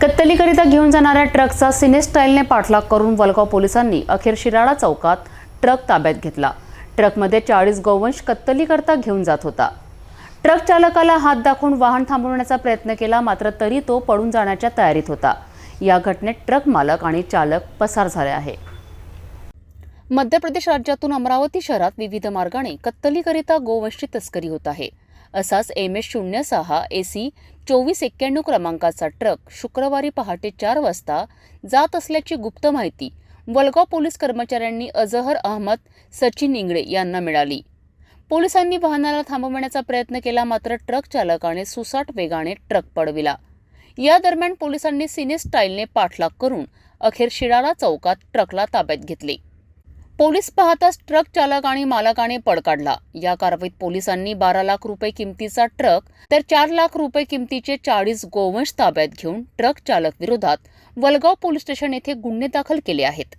कत्तलीकरिता घेऊन जाणाऱ्या ट्रकचा सिने स्टाईलने पाठलाग करून वलगाव पोलिसांनी अखेर शिराळा चौकात ट्रक ताब्यात घेतला. ट्रकमध्ये चाळीस गोवंश कत्तलीकरता घेऊन जात होता. ट्रक चालकाला हात दाखवून वाहन थांबवण्याचा प्रयत्न केला मात्र तरी तो पळून जाण्याच्या तयारीत होता. या घटनेत ट्रक मालक आणि चालक पसार झाले आहे. मध्य प्रदेश राज्यातून अमरावती शहरात विविध मार्गाने कत्तलीकरिता गोवंशची तस्करी होत आहे. असाच एम एस शून्य सहा ए सी चोवीस एक्क्याण्णव क्रमांकाचा ट्रक शुक्रवारी पहाटे चार वाजता जात असल्याची गुप्त माहिती वलगाव पोलीस कर्मचाऱ्यांनी अजहर अहमद सचिन इंगळे यांना मिळाली. पोलिसांनी वाहनाला थांबवण्याचा प्रयत्न केला मात्र ट्रक चालकाने सुसाट वेगाने ट्रक पडविला. या दरम्यान पोलिसांनी सिने स्टाईलने पाठलाग करून अखेर शिराळा चौकात ट्रकला ताब्यात घेतले. पोलीस पाहताच ट्रक चालक आणि मालकाने पळ काढला. या कारवाईत पोलिसांनी बारा लाख रुपये किमतीचा ट्रक तर चार लाख रुपये किमतीचे चाळीस गोवंश ताब्यात घेऊन ट्रक चालक विरोधात वलगाव पोलीस स्टेशन येथे गुन्हे दाखल केले आहेत.